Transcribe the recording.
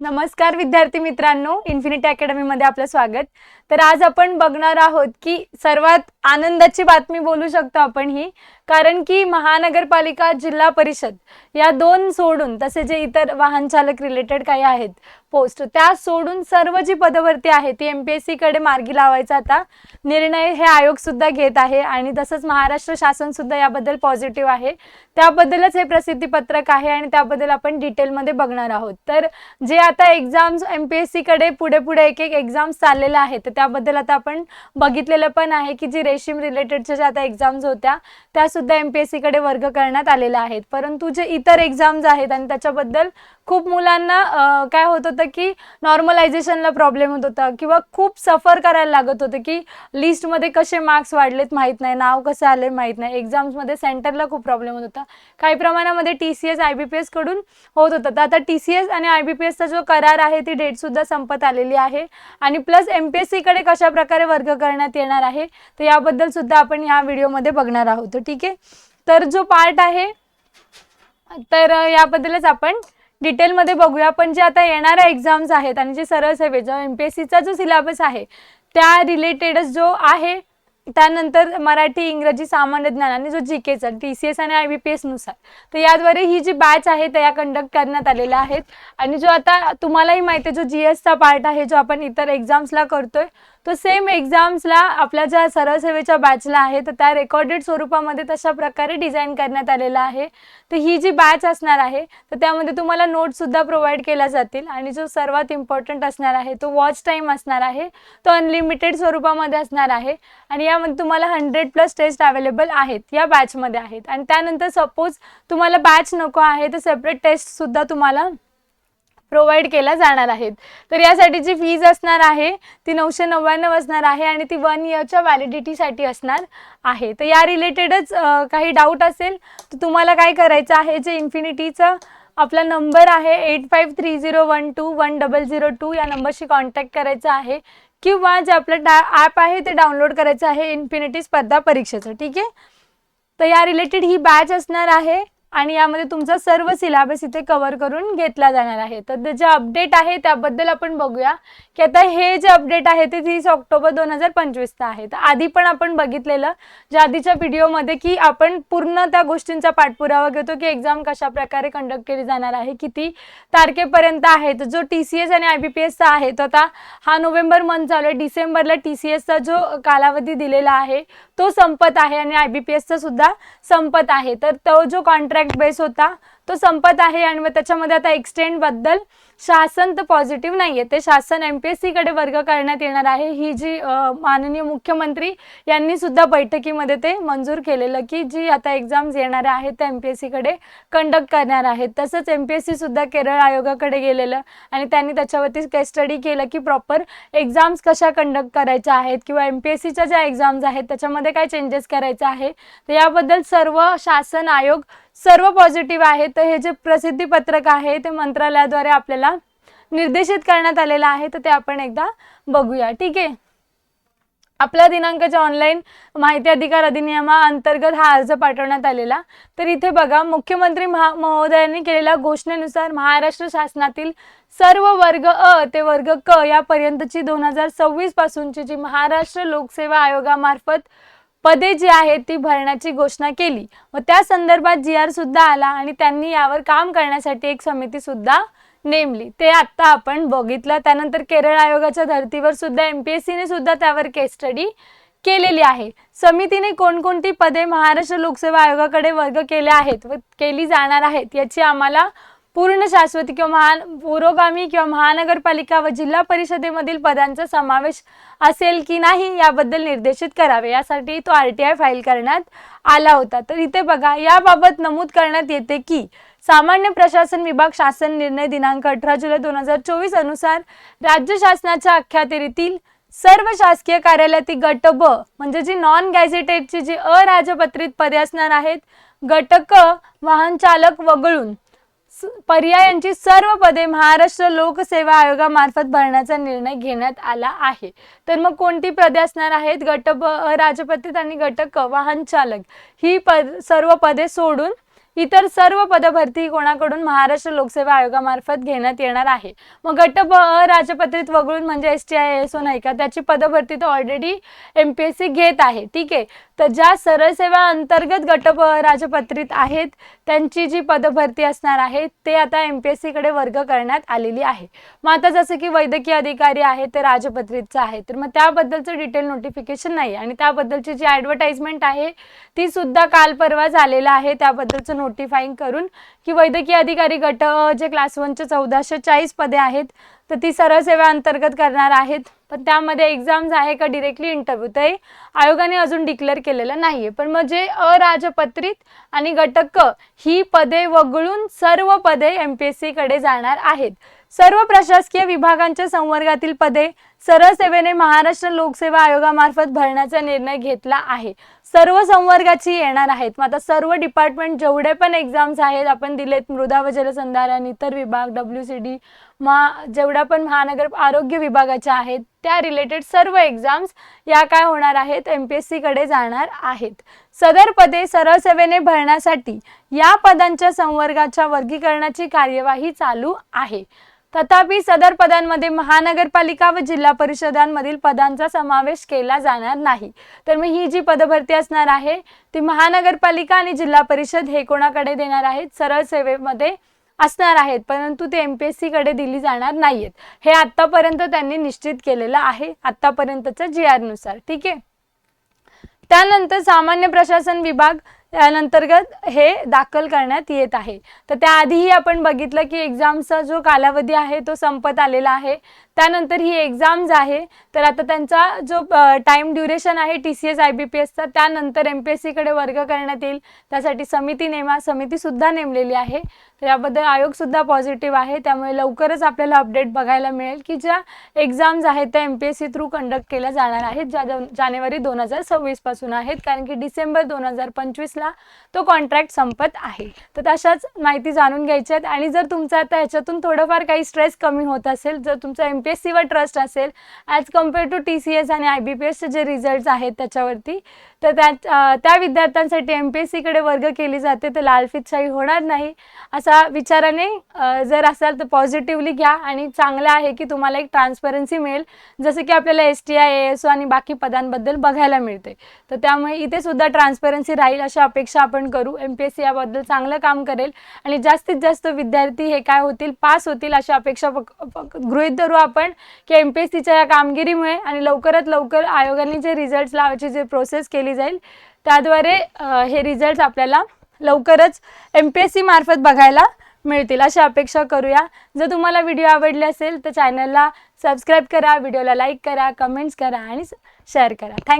नमस्कार विद्यार्थी मित्रांनो इन्फिनिटी अकॅडमीमध्ये आपलं स्वागत. तर आज आपण बघणार आहोत की सर्वात आनंदाची बातमी बोलू शकतो आपण ही. कारण की महानगरपालिका जिल्हा परिषद या दोन सोडून तसे जे इतर वाहन चालक रिलेटेड काही आहेत पोस्ट त्या सोडून सर्व जी पदभरती आहे ती एम पी एस सीकडे मार्गी लावायचा आता निर्णय हे आयोग सुद्धा घेत आहे. आणि तसंच महाराष्ट्र शासन सुद्धा याबद्दल पॉझिटिव्ह आहे. त्याबद्दलच हे प्रसिद्धीपत्रक आहे आणि त्याबद्दल आपण डिटेलमध्ये बघणार आहोत. तर जे आता एक्झाम्स एम पी एस सीकडे पुढे पुढे एक एक एक्झाम्स चाललेल्या आहेत तर त्याबद्दल आता आपण बघितलेलं पण आहे की जी रेशीम रिलेटेडच्या ज्या आता एक्झाम्स होत्या त्या सुद्धा एम पी एस सीकडे वर्ग करण्यात आलेल्या आहेत. परंतु जे इतर एक्झाम्स आहेत आणि त्याच्याबद्दल खूप मुलांना काय होत होतं की नॉर्मलायझेशनला प्रॉब्लेम होत होता किंवा खूप सफर करायला लागत होतं की लिस्टमध्ये कसे मार्क्स वाढलेत माहीत नाही नाव कसं आले माहीत नाही. एक्झाम्समध्ये सेंटरला खूप प्रॉब्लेम होत होता. काही प्रमाणामध्ये T C S I B P एसकडून होत होतं. तर आता टी सी एस आणि आय बी पी एसचा जो करार आहे ती डेटसुद्धा संपत आलेली आहे. आणि प्लस एम पी एस सीकडे कशा प्रकारे वर्ग करण्यात येणार आहे तर याबद्दल सुद्धा आपण या व्हिडिओमध्ये बघणार आहोत. ठीक आहे? तर जो पार्ट आहे तर याबद्दलच आपण डिटेलमध्ये बघूया. पण जे आता येणाऱ्या एक्झाम्स आहेत आणि जे सरळ सेवेचा एम पी एस सीचा जो सिलेबस आहे त्या रिलेटेडच जो आहे त्यानंतर मराठी इंग्रजी सामान्य ज्ञान आणि जो जी केचा टी सी एस आणि आय बी पी एसनुसार तर याद्वारे ही जी बॅच आहे त्या कंडक्ट करण्यात आलेल्या आहेत. आणि जो आता तुम्हालाही माहिती आहे जो जी एसचा पार्ट आहे जो आपण इतर एक्झाम्सला करतोय तो सेम एक्झाम्सला आपल्या ज्या सरळसेवेच्या बॅचला आहे तर त्या रेकॉर्डेड स्वरूपामध्ये तशा प्रकारे डिझाईन करण्यात आलेला आहे. तर ही जी बॅच असणार आहे तर त्यामध्ये तुम्हाला नोट्ससुद्धा प्रोव्हाइड केल्या जातील. आणि जो सर्वात इम्पॉर्टंट असणार आहे तो वॉच टाईम असणार आहे तो अनलिमिटेड स्वरूपामध्ये असणार आहे. आणि यामध्ये तुम्हाला हंड्रेड प्लस टेस्ट अवेलेबल आहेत या बॅचमध्ये आहेत. आणि त्यानंतर सपोज तुम्हाला बॅच नको आहे तर सेपरेट टेस्टसुद्धा तुम्हाला प्रोव्हाइड केल्या जाणार आहेत. तर यासाठीची फीज असणार आहे ती नऊशे नव्याण्णव असणार आहे आणि ती वन इयरच्या व्हॅलिडिटीसाठी असणार आहे. तर या रिलेटेडच काही डाऊट असेल तर तुम्हाला काय करायचं आहे? जे इन्फिनिटीचं आपला नंबर आहे eight five three zero one two one double zero two या नंबरशी कॉन्टॅक्ट करायचं आहे. किंवा जे आपलं डा ॲप आहे ते डाउनलोड करायचं आहे इन्फिनिटी स्पर्धा परीक्षेचं. ठीक आहे? तर या रिलेटेड ही बॅच असणार आहे. आणि यामध्ये तुमचा सर्व सिलेबस इथे कव्हर करून घेतला जाणार आहे. तर ते जे अपडेट आहे त्याबद्दल आपण बघूया. की आता हे जे अपडेट आहे ते तीस ऑक्टोबर दोन हजार पंचवीसचं आहे. तर आधी पण आपण बघितलेलं ज्या आधीच्या व्हिडिओमध्ये की आपण पूर्ण त्या गोष्टींचा पाठपुरावा घेतो की एक्झाम कशा प्रकारे कंडक्ट केली जाणार आहे किती तारखेपर्यंत आहे. तर जो टी सी एस आणि आय बी पी एसचा आहे तो आता हा नोव्हेंबर मंथ चालू आहे. डिसेंबरला टी सी एसचा जो कालावधी दिलेला आहे तो संपत आहे आणि आय बी पी एसचा सुद्धा संपत आहे. तर तो जो कॉन्ट्रॅक्ट बेस होता. तो संपत आहे आणि मग त्याच्यामध्ये आता एक्सटेंडबद्दल शासन तर पॉझिटिव्ह नाही आहे ते शासन एम पी एस सीकडे वर्ग करण्यात येणार आहे. ही जी माननीय मुख्यमंत्री यांनी सुद्धा बैठकीमध्ये ते मंजूर केलेलं की जी आता एक्झाम्स येणाऱ्या आहेत त्या एम पी एस सीकडे कंडक्ट करणार आहेत. तसंच एम पी एस सी सुद्धा केरळ आयोगाकडे गेलेलं आणि त्यांनी त्याच्यावरती केस स्टडी केलं की प्रॉपर एक्झाम्स कशा कंडक्ट करायच्या आहेत किंवा एम पी एस सीच्या ज्या एक्झाम्स आहेत त्याच्यामध्ये काय चेंजेस करायचे आहे. तर याबद्दल सर्व शासन आयोग सर्व पॉझिटिव्ह आहे. तर हे जे प्रसिद्धी पत्रक आहे ते मंत्रालयाद्वारे आपल्याला निर्देशित करण्यात आलेलं आहे तर ते आपण एकदा बघूया. ठीक आहे? आपल्या दिनांकाच्या ऑनलाईन माहिती अधिकार अधिनियमाअंतर्गत हा अर्ज पाठवण्यात आलेला. तर इथे बघा मुख्यमंत्री महा महोदयांनी केलेल्या घोषणेनुसार महाराष्ट्र शासनातील सर्व वर्ग अ ते वर्ग क यापर्यंतची दोन हजार सव्वीस पासूनची जी महाराष्ट्र लोकसेवा आयोगामार्फत पदे जी आहेत ती भरण्याची घोषणा केली. व त्या संदर्भात जी आर सुद्धा आला आणि त्यांनी यावर काम करण्यासाठी एक समिती सुद्धा नेमली. ते आत्ता आपण बघितलं. त्यानंतर केरळ आयोगाच्या धर्तीवर सुद्धा एम पी एस सीने सुद्धा त्यावर केस स्टडी केलेली आहे. समितीने कोणकोणती पदे महाराष्ट्र लोकसेवा आयोगाकडे वर्ग केले आहेत व केली जाणार आहेत याची आम्हाला पूर्ण शाश्वती किंवा महान पुरोगामी किंवा महानगरपालिका व जिल्हा परिषदेमधील पदांचा समावेश असेल की नाही याबद्दल निर्देशित करावे. यासाठी तो आर टी आय फाईल करण्यात आला होता. तर इथे बघा याबाबत नमूद करण्यात येते की सामान्य प्रशासन विभाग शासन निर्णय दिनांक अठरा जुलै दोन हजार चोवीस अनुसार राज्य शासनाच्या अखत्यारीतील सर्व शासकीय कार्यालयातील गट ब म्हणजे जी नॉन गॅझेटेडची जी अराजपत्रित पदे असणार आहेत गट क वाहन चालक वगळून स- पर्यायांची सर्व पदे महाराष्ट्र लोकसेवा आयोगामार्फत भरण्याचा निर्णय घेण्यात आला आहे. तर मग कोणती पदे असणार आहेत? गट ब राजपत्रित आणि गट क वाहन चालक ही पद सर्व पदे सोडून इतर सर्व पदभरती कोणाकडून महाराष्ट्र लोकसेवा आयोगामार्फत घेण्यात येणार आहे. मग गट ब राजपत्रित वगळून म्हणजे S T I S O नाही का त्याची पदभरती तर already M P S C घेत आहे. ठीक आहे. तर ज्या सरळ सेवा अंतर्गत गट राजपत्रित आहेत त्यांची जी पदभरती असणार आहे ते आता एम पी एस सीकडे वर्ग करण्यात आलेली आहे. मग आता जसं की वैद्यकीय अधिकारी आहे ते राजपत्रितचं आहे तर मग त्याबद्दलचं डिटेल नोटिफिकेशन नाही आणि त्याबद्दलची जी ॲडव्हर्टाइजमेंट आहे ती सुद्धा काल परवा झालेलं आहे. त्याबद्दलचं नोटिफाईंग करून की वैद्यकीय अधिकारी गट जे क्लास वनचे चौदाशे चाळीस पदे आहेत तर ती सरळ सेवा अंतर्गत करणार आहेत. पण त्यामध्ये एक्झाम्स आहे का डिरेक्टली इंटरव्ह्यू ते आयोगाने अजून डिक्लेअर केलेलं नाही आहे पण मग जे अराजपत्रित आणि गटक ही पदे वगळून सर्व पदे एम पी एस सीकडे जाणार आहेत. सर्व प्रशासकीय विभागांच्या संवर्गातील पदे सरळ सेवेने महाराष्ट्र लोकसेवा आयोगामार्फत भरण्याचा निर्णय घेतला आहे. सर्व संवर्गाची येणार आहेत. मग आता सर्व डिपार्टमेंट जेवढे पण एक्झाम्स आहेत आपण दिलेत मृदा व जलसंधारण इतर विभाग डब्ल्यू सी डी मा जेवढ्या पण महानगर आरोग्य विभागाच्या आहेत त्या रिलेटेड सर्व एक्झाम्स या काय होणार आहेत एम पी एस सीकडे जाणार आहेत. सदर पदे सरळ सेवेने भरण्यासाठी या पदांच्या संवर्गाच्या वर्गीकरणाची कार्यवाही चालू आहे. तथापि सदर पदांमध्ये महानगरपालिका व जिल्हा परिषदांमधील पदांचा समावेश केला जाणार नाही. तर मग ही जी पदभरती असणार आहे ती महानगरपालिका आणि जिल्हा परिषद हे कोणाकडे देणार आहेत? सरळ सेवेमध्ये असणार आहेत परंतु ते एम पी एस सीकडे दिली जाणार नाहीयेत. हे आत्तापर्यंत त्यांनी निश्चित केलेलं आहे. आत्तापर्यंतच्या जी आरनुसार ठीक आहे? त्यानंतर सामान्य प्रशासन विभाग त्यानंतर्गत हे दाखल करण्यात येत आहे. तर त्याआधीही आपण बघितलं की एक्झामचा जो कालावधी आहे तो संपत आलेला आहे. त्यानंतर ही एक्झाम्स आहे. तर आता त्यांचा जो टाईम ड्युरेशन आहे T C S I B P एसचा त्यानंतर एम पी एस सीकडे वर्ग करण्यात येईल. त्यासाठी समिती नेमा समितीसुद्धा नेमलेली आहे. तर याबद्दल आयोगसुद्धा पॉझिटिव्ह आहे. त्यामुळे लवकरच आपल्याला अपडेट बघायला मिळेल की ज्या एक्झाम्स आहेत त्या M P S C through conduct केल्या जाणार आहेत ज्या जानेवारी दोन हजार सव्वीसपासून आहेत. कारण की डिसेंबर दोन हजार पंचवीसला तो कॉन्ट्रॅक्ट संपत आहे. तर तशाच माहिती जाणून घ्यायच्या आहेत. आणि जर तुमचं आता ह्याच्यातून थोडंफार काही स्ट्रेस कमी होत असेल जर तुमचा एम पी पी एस सीवर ट्रस्ट असेल as compare to T C S आणि आय बी पी एसचे जे रिझल्ट्स आहेत त्याच्यावरती तर त्या त्या विद्यार्थ्यांसाठी एम पी एस सीकडे वर्ग केली जाते तर लालफितशाही होणार नाही. असा विचाराने जर असाल तर पॉझिटिव्हली घ्या आणि चांगलं आहे की तुम्हाला एक ट्रान्सपरन्सी मिळेल जसं की आपल्याला S T I A S O आणि बाकी पदांबद्दल बघायला मिळते. तर त्यामुळे इथे सुद्धा ट्रान्सपरन्सी राहील अशा अपेक्षा आपण करू. एम पी एस सी याबद्दल चांगलं काम करेल आणि जास्तीत जास्त विद्यार्थी हे काय होतील पास होतील अशा अपेक्षा पक- गृहीत धरू आपण. की एम पी एस सीच्या या कामगिरीमुळे आणि लवकरात लवकर आयोगाने जे रिझल्ट्स लावायची जे प्रोसेस केली जाईल त्याद्वारे हे रिझल्ट्स आपल्याला लवकरच एम पी एस सी मार्फत बघायला मिळतील. अशी अपेक्षा करूया. जर तुम्हाला व्हिडिओ आवडले असेल तर चॅनलला सबस्क्राईब करा व्हिडिओला लाईक करा कमेंट्स करा आणि शेअर करा. थँक्यू